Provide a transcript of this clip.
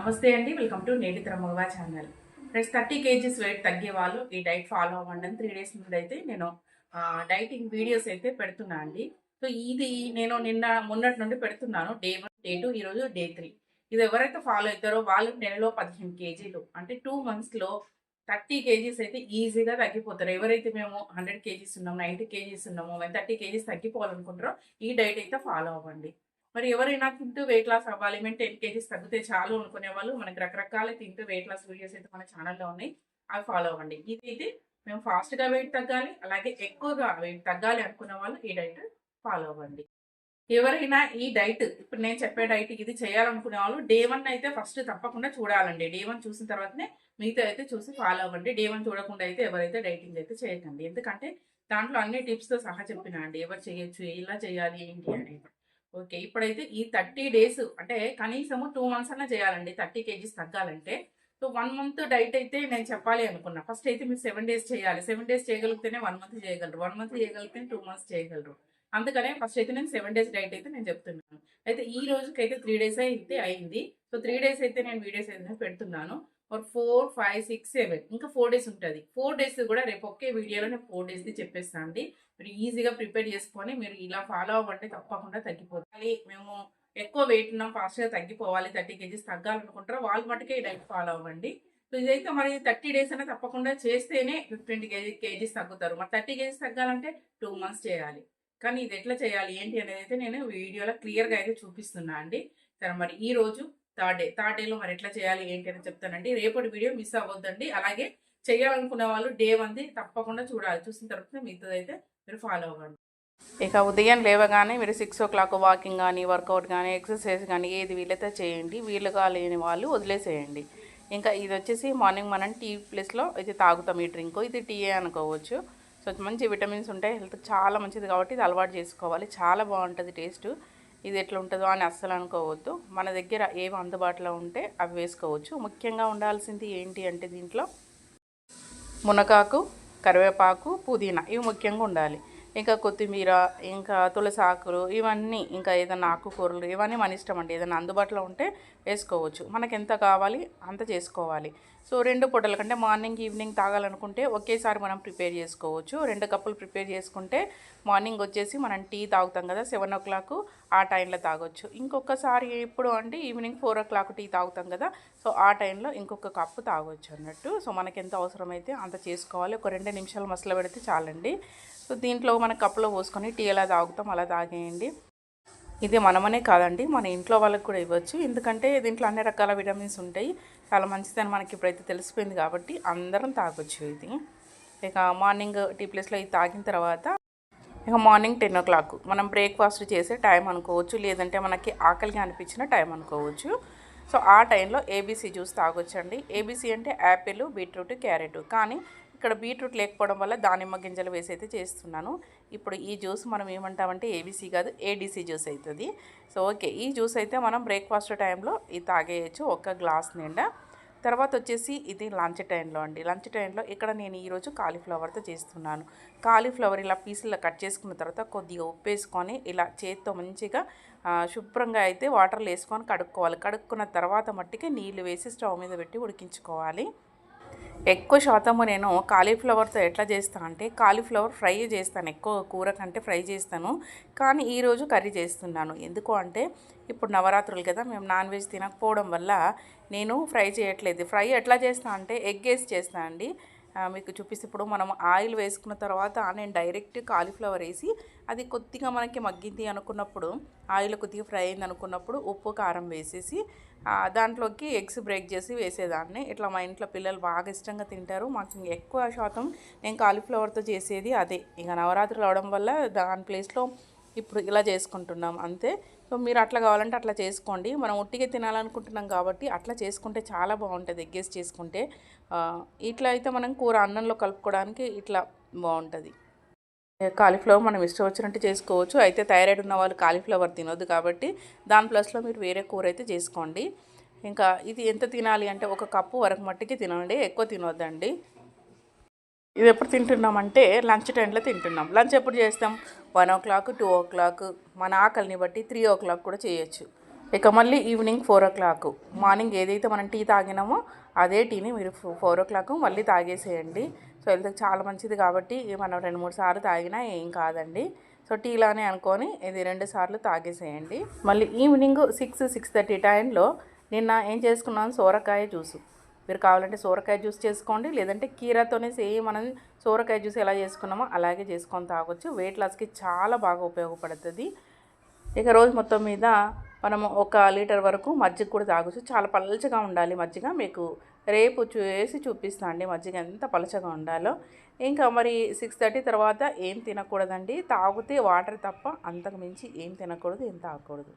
నమస్తే అండి. Welcome to నేటి మగవా channel. Friends thirty kgs weight తగ్గే వాళ్ళు ఈ డైట్ ఫాలో అవ్వండి త్రీ డేస్ నుండి అయితే నేను డైటింగ్ వీడియోస్ అయితే పెడుతున్నా అండి. సో ఇది నేను నిన్న మొన్నటి నుండి పెడుతున్నాను. డే వన్ డే టూ ఈరోజు డే త్రీ ఇది ఎవరైతే ఫాలో అవుతారో వాళ్ళు నెలలో పదిహేను కేజీలు. అంటే టూ మంత్స్లో థర్టీ కేజీస్ అయితే ఈజీగా తగ్గిపోతారు. ఎవరైతే మేము హండ్రెడ్ కేజీస్ ఉన్నాము నైంటీ కేజీస్ ఉన్నాము మేము థర్టీ కేజీస్ తగ్గిపోవాలనుకుంటారో ఈ డైట్ అయితే ఫాలో అవ్వండి. మరి ఎవరైనా తింటూ వెయిట్ లాస్ అవ్వాలి. మేము టెన్ కేజీస్ తగ్గితే చాలు అనుకునే వాళ్ళు మనకి రకరకాల తింటూ వెయిట్ లాస్ వీడియోస్ అయితే మన ఛానల్లో ఉన్నాయి. అవి ఫాలో అవ్వండి. ఇది మేము ఫాస్ట్గా వెయిట్ తగ్గాలి అలాగే ఎక్కువగా వెయిట్ తగ్గాలి అనుకున్న వాళ్ళు ఈ డైట్ ఫాలో అవ్వండి. ఎవరైనా ఈ డైట్ ఇప్పుడు నేను చెప్పే డైట్ ఇది చేయాలనుకునే వాళ్ళు డే వన్ అయితే ఫస్ట్ తప్పకుండా చూడాలండి. డే వన్ చూసిన తర్వాతనే మిగతా అయితే చూసి ఫాలో అవ్వండి. డే వన్ చూడకుండా అయితే ఎవరైతే డైటింగ్ అయితే చేయకండి. ఎందుకంటే దాంట్లో అన్ని టిప్స్తో సహా చెప్పినా అండి. ఎవరు చేయొచ్చు ఇలా చేయాలి ఏంటి అనేది. ఓకే ఇప్పుడైతే ఈ థర్టీ డేస్ అంటే కనీసము టూ మంత్స్ అన్నా చేయాలండి థర్టీ కేజీస్ తగ్గాలంటే. సో వన్ మంత్ డైట్ అయితే నేను చెప్పాలి అనుకున్నా. ఫస్ట్ అయితే మీరు సెవెన్ డేస్ చేయాలి. సెవెన్ డేస్ చేయగలిగితేనే వన్ మంత్ చేయగలరు. వన్ మంత్ చేయగలిగితే టూ మంత్స్ చేయగలరు. అందుకనే ఫస్ట్ అయితే నేను సెవెన్ డేస్ డైట్ అయితే నేను చెప్తున్నాను. అయితే ఈ రోజుకి అయితే త్రీ డేస్ అయితే అయింది. సో త్రీ డేస్ అయితే నేను వీడియోస్ అయితే పెడుతున్నాను. ఒక ఫోర్ ఫైవ్ సిక్స్ సెవెన్. ఇంకా ఫోర్ డేస్ ఉంటుంది. ఫోర్ డేస్ కూడా రేపు ఒకే వీడియోలో నేను ఫోర్ డేస్ది చెప్పేస్తాను అండి మీరు ఈజీగా ప్రిపేర్ చేసుకొని మీరు ఇలా ఫాలో అవ్వండి తప్పకుండా తగ్గిపోతుంది మేము ఎక్కువ వెయిట్ ఉన్నాం ఫాస్ట్గా తగ్గిపోవాలి థర్టీ కేజీస్ తగ్గాలనుకుంటారో వాళ్ళు మటుకే ఈ డైట్ ఫాలో అవ్వండి. సో ఇదైతే మరి థర్టీ డేస్ అయినా తప్పకుండా చేస్తేనే ఫిఫ్టీన్ కేజీ కేజీస్ తగ్గుతారు. మరి థర్టీ కేజీస్ తగ్గాలంటే టూ మంత్స్ చేయాలి. కానీ ఇది ఎట్లా చేయాలి ఏంటి అనేది అయితే నేను వీడియోలో క్లియర్గా అయితే చూపిస్తున్నా అండి. సరే మరి ఈ రోజు థర్డ్ డే థర్డ్ డేలో మరి ఎట్లా చేయాలి ఏంటి అని చెప్తానండి. రేపటి వీడియో మిస్ అవ్వద్దండి. అలాగే చేయాలనుకునే వాళ్ళు డే వంది తప్పకుండా చూడాలి. చూసిన తర్వాత మిగతాది అయితే మీరు ఫాలో అవ్వండి. ఇక ఉదయం లేవగానే మీరు సిక్స్ ఓ క్లాక్ వాకింగ్ కానీ వర్కౌట్ కానీ ఎక్సర్సైజ్ కానీ ఏది వీలైతే చేయండి. వీలుగా లేని వాళ్ళు వదిలేసేయండి. ఇంకా ఇది వచ్చేసి మార్నింగ్ మనం టీ ప్లేస్లో అయితే తాగుతాం ఈ డ్రింక్ ఇది టీయే అనుకోవచ్చు. సో మంచి విటమిన్స్ ఉంటాయి హెల్త్ చాలా మంచిది కాబట్టి ఇది అలవాటు చేసుకోవాలి. చాలా బాగుంటుంది టేస్ట్. ఇది ఎట్లా ఉంటుందో అని అస్సలు అనుకోవద్దు. మన దగ్గర ఏవి అందుబాటులో ఉంటే అవి వేసుకోవచ్చు. ముఖ్యంగా ఉండాల్సింది ఏంటి అంటే దీంట్లో మునకాకు కరివేపాకు పుదీనా ఇవి ముఖ్యంగా ఉండాలి. ఇంకా కొత్తిమీర ఇంకా తులసి ఆకులు ఇవన్నీ ఇంకా ఏదైనా ఆకుకూరలు ఇవన్నీ మన ఇష్టం అండి. ఏదైనా అందుబాటులో ఉంటే వేసుకోవచ్చు. మనకి ఎంత కావాలి అంత చేసుకోవాలి. సో రెండు పూటల కంటే మార్నింగ్ ఈవినింగ్ తాగాలనుకుంటే ఒకేసారి మనం ప్రిపేర్ చేసుకోవచ్చు. రెండు కప్పులు ప్రిపేర్ చేసుకుంటే మార్నింగ్ వచ్చేసి మనం టీ తాగుతాం కదా సెవెన్ ఓ క్లాక్ ఆ టైంలో తాగొచ్చు. ఇంకొకసారి ఎప్పుడు అంటే evening four o'clock tea తాగుతాం కదా సో ఆ టైంలో ఇంకొక కప్పు తాగొచ్చు అన్నట్టు. సో మనకి ఎంత అవసరమైతే అంత చేసుకోవాలి. ఒక రెండు నిమిషాలు మసలు పెడితే చాలండి. సో దీంట్లో మన కప్పులో పోసుకొని టీ ఎలా తాగుతాం అలా తాగేయండి. ఇది మనమనే కాదండి మన ఇంట్లో వాళ్ళకి కూడా ఇవ్వచ్చు. ఎందుకంటే దీంట్లో అన్ని రకాల విటమిన్స్ ఉంటాయి. చాలా మంచిదని మనకి ఇప్పుడైతే తెలిసిపోయింది కాబట్టి అందరం తాగొచ్చు ఇది. ఇక మార్నింగ్ టీ ప్లేస్లో ఇది తాగిన తర్వాత ఇక మార్నింగ్ టెన్ ఓ క్లాక్ మనం బ్రేక్ఫాస్ట్ చేసే టైం అనుకోవచ్చు లేదంటే మనకి ఆకలిగా అనిపించిన టైం అనుకోవచ్చు. సో ఆ టైంలో ఏబీసీ జ్యూస్ తాగొచ్చండి. ఏబీసీ అంటే యాపిల్ బీట్రూట్ క్యారెట్. కానీ ఇక్కడ బీట్రూట్ లేకపోవడం వల్ల దానిమ్మ గింజలు వేసి అయితే చేస్తున్నాను. ఇప్పుడు ఈ జ్యూస్ మనం ఏమంటామంటే ఏబీసీ కాదు ఏడీసీ జ్యూస్ అవుతుంది సో ఓకే ఈ జ్యూస్ అయితే మనం బ్రేక్ఫాస్ట్ టైంలో ఇది తాగేయచ్చు ఒక గ్లాస్ నిండా. తర్వాత వచ్చేసి ఇది లంచ్ టైంలో అండి. లంచ్ టైంలో ఇక్కడ నేను ఈరోజు కాలీఫ్లవర్తో చేస్తున్నాను. కాలీఫ్లవర్ ఇలా పీసుల్లో కట్ చేసుకున్న తర్వాత కొద్దిగా ఉప్పు వేసుకొని ఇలా చేత్తో మంచిగా శుభ్రంగా అయితే వాటర్లో వేసుకొని కడుక్కోవాలి. కడుక్కున్న తర్వాత మట్టికి నీళ్ళు వేసి స్టవ్ మీద పెట్టి ఉడికించుకోవాలి. ఎక్కువ శాతము నేను కాలీఫ్లవర్తో ఎట్లా చేస్తాను అంటే కాలీఫ్లవర్ ఫ్రై చేస్తాను. ఎక్కువ కూర కంటే ఫ్రై చేస్తాను. కానీ ఈరోజు కర్రీ చేస్తున్నాను. ఎందుకు అంటే ఇప్పుడు నవరాత్రులు కదా మేము నాన్ వెజ్ తినకపోవడం వల్ల నేను ఫ్రై చేయట్లేదు. ఫ్రై ఎట్లా చేస్తాను అంటే ఎగ్ వేసి చేస్తాను అండి. మీకు చూపిస్తే ఇప్పుడు మనం ఆయిల్ వేసుకున్న తర్వాత నేను డైరెక్ట్ కాలీఫ్లవర్ వేసి అది కొద్దిగా మనకి మగ్గింది అనుకున్నప్పుడు ఆయిల్ కొద్దిగా ఫ్రై అయింది అనుకున్నప్పుడు ఉప్పు కారం వేసేసి దాంట్లోకి ఎగ్స్ బ్రేక్ చేసి వేసేదాన్ని. ఇట్లా మా ఇంట్లో పిల్లలు బాగా ఇష్టంగా తింటారు. మాకు ఎక్కువ శాతం నేను కాలీఫ్లవర్తో చేసేది అదే. ఇక నవరాత్రులు అవడం వల్ల దాని ప్లేస్లో ఇప్పుడు ఇలా చేసుకుంటున్నాం. అంతే. సో మీరు అట్లా కావాలంటే అట్లా చేసుకోండి. మనం ఒట్టిగా తినాలనుకుంటున్నాం కాబట్టి అట్లా చేసుకుంటే చాలా బాగుంటుంది. ఎగ్గేసి చేసుకుంటే ఇట్లా అయితే మనం కూర అన్నంలో కలుపుకోవడానికి ఇట్లా బాగుంటుంది. కాలీఫ్లవర్ మనం ఇష్టం వచ్చినట్టు చేసుకోవచ్చు. అయితే థైరాయిడ్ ఉన్న వాళ్ళు కాలీఫ్లవర్ తినొద్దు కాబట్టి దాని ప్లస్లో మీరు వేరే కూర అయితే చేసుకోండి. ఇంకా ఇది ఎంత తినాలి అంటే ఒక కప్పు వరకు మట్టికి తినండి. ఎక్కువ తినొద్దండి. ఇది ఎప్పుడు తింటున్నామంటే లంచ్ టైంలో తింటున్నాం. లంచ్ ఎప్పుడు చేస్తాం? One o'clock two o'clock మన ఆకలిని బట్టి త్రీ ఓ క్లాక్ కూడా చేయొచ్చు. ఇక మళ్ళీ evening four o'clock. Morning ఏదైతే మనం టీ తాగినామో అదే టీని మీరు ఫోర్ ఓ క్లాక్ మళ్ళీ తాగేసేయండి. సో హెల్త్కి చాలా మంచిది కాబట్టి మనం రెండు మూడు సార్లు తాగినా ఏం కాదండి. సో టీలానే అనుకొని ఇది రెండు సార్లు తాగేసేయండి. మళ్ళీ ఈవినింగ్ సిక్స్ సిక్స్ థర్టీ టైంలో నిన్న ఏం చేసుకున్నాను సోరకాయ జ్యూసు. మీరు కావాలంటే సోరకాయ జ్యూస్ చేసుకోండి లేదంటే కీరాతోనే సేమ్ మనం సోరకాయ జ్యూస్ ఎలా చేసుకున్నామో అలాగే చేసుకొని తాగొచ్చు. వెయిట్ లాస్కి చాలా బాగా ఉపయోగపడుతుంది. ఇక రోజు మొత్తం మీద మనము ఒక లీటర్ వరకు మజ్జిగ కూడా తాగొచ్చు. చాలా పలచగా ఉండాలి మజ్జిగ. మీకు రేపు చేసి చూపిస్తాను అండి మజ్జిగ ఎంత పలచగా ఉండాలో. ఇంకా మరి సిక్స్ థర్టీ తర్వాత ఏం తినకూడదండి. తాగితే వాటర్ తప్ప అంతకు మించి ఏం తినకూడదు ఏం తాగకూడదు.